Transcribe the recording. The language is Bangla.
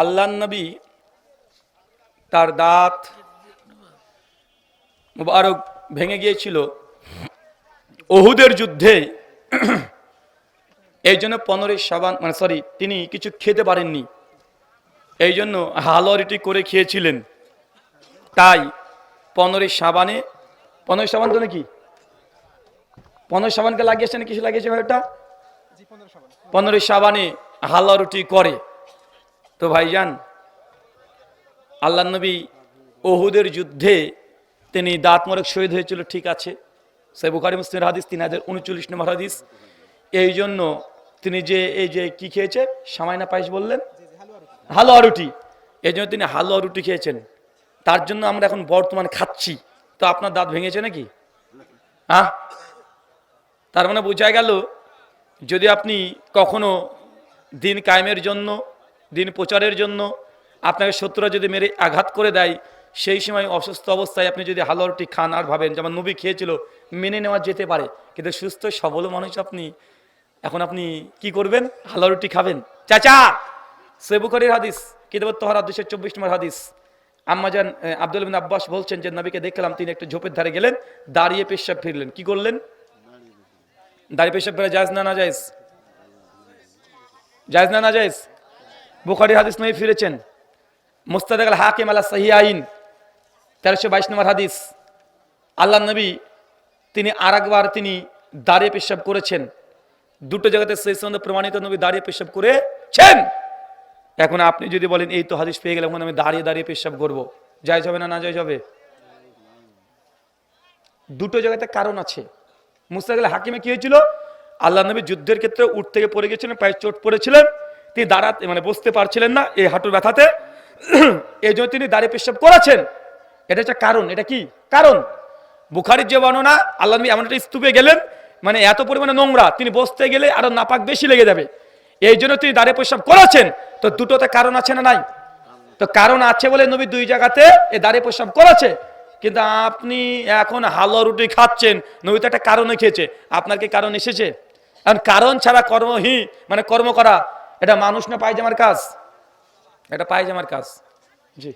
আল্লাহ নবী তার দাঁত মুবারক ভেঙে গিয়েছিল ওহুদের যুদ্ধে। এই জন্য পনেরোই সাবান মানে সরি তিনি কিছু খেতে পারেননি। এই জন্য হালুয়ারিটি করে খেয়েছিলেন। তাই পনেরোই সাবানে পনেরোই সাবান তো নাকি? পনেরোই সাবানকে লাগিয়েছেন কিছু লাগিয়েছে ভাই ওটা? পনেরোই সাবানে হালুয়া রুটি করে। তো ভাইজান আল্লাহ নবী ওহুদের যুদ্ধে তিনি দাঁত মরক শহীদ হয়েছিল, ঠিক আছে। সে বুখারি মুসলিমের হাদিস তিন হাজার উনচল্লিশ নম্বর হাদিস। এই জন্য তিনি যে, এই যে কি খেয়েছে? সামাইনা পায়েস বললেন। হালুয়া রুটি। এই জন্য তিনি হালুয়া রুটি খেয়েছেন। তার জন্য আমরা এখন বর্তমানে খাচ্ছি। তো আপনার দাঁত ভেঙেছে নাকি? হ্যাঁ তার মানে বোঝা গেল, যদি আপনি কখনো দিন কায়েমের জন্য দিন প্রচারের জন্য আপনাকে শত্রুরা যদি মেরে আঘাত করে দেয়, সেই সময় অসুস্থ অবস্থায় আপনি যদি হালুয়া রুটি খান আর ভাবেন, যেমন নবী খেয়েছিল, মেনে নেওয়া যেতে পারে, কিন্তু সুস্থ, সবল মানুষ আপনি, এখন আপনি কি করবেন? হালুয়া রুটি খাবেন। চাচা! সেবুকরির হাদিস কিতাব তোহার দুশো চব্বিশ নম্বর হাদিস। আম্মাজান আব্দুল বিন আব্বাস বলছেন যে, নবীকে দেখলাম, তিনি একটা ঝোপের ধারে গেলেন, দাঁড়িয়ে পেশাব ফিরলেন। কি করলেন? দাঁড়িয়ে পেশাব ফেরা জায়জ না না জায়জ জায়জ না না জায়জ বুখারি হাদিস নয় ফিরেছেন। মুস্তাদ আল হাকিম আলা সাহি আইন তেরোশো বাইশ নম্বর হাদিস। আল্লাহ নবী তিনি আরেকবার তিনি দাঁড়িয়ে পেশাব করেছেন। দুটো জায়গাতে সেই সঙ্গে প্রমাণিত নবী দাঁড়িয়ে পেশাব করেছেন। এখন আপনি যদি বলেন, এই তো হাদিস পেয়ে গেলাম আমি দাঁড়িয়ে দাঁড়িয়ে পেশাব করব। জায়জ হবে না না জায়জ হবে? দুটো জায়গাতে কারণ আছে। মুস্তাকিল হাকিমে কি হয়েছিল? আল্লাহ নবী যুদ্ধের ক্ষেত্রে উঠ থেকে পড়ে গেছিলেন, পায়ে চোট পড়েছিলেন। তিনি দাঁড়াতে মানে বসতে পারছিলেন না এই হাঁটুর ব্যথাতে। এই জন্য তিনি দাঁড়িয়ে পেশাব করেছেন এটা হচ্ছে কারণ, এটা কি? কারণ, বুখারির যে বর্ণনা, আল্লাহ নবী এমন একটা স্তূপে গেলেন মানে এত পরিমাণে নোংরা, তিনি বসতে গেলে আরও নাপাক বেশি লেগে যাবে। এই জন্য তিনি দাঁড়িয়ে পেশাব করেছেন তো দুটোতে কারণ আছে না নাই? তো কারণ আছে বলে নবী দুই জায়গাতে এ দাঁড়িয়ে প্রস্রাব করেছে কিন্তু আপনি এখন হালো রুটি খাচ্ছেন, নবী তো একটা কারণে খেয়েছে। আপনার কি কারণ এসেছে? কারণ কারণ ছাড়া কর্মহি মানে কর্ম করা এটা মানুষ না পায়জামার কাজ? এটা পায়জামার কাজ। জি।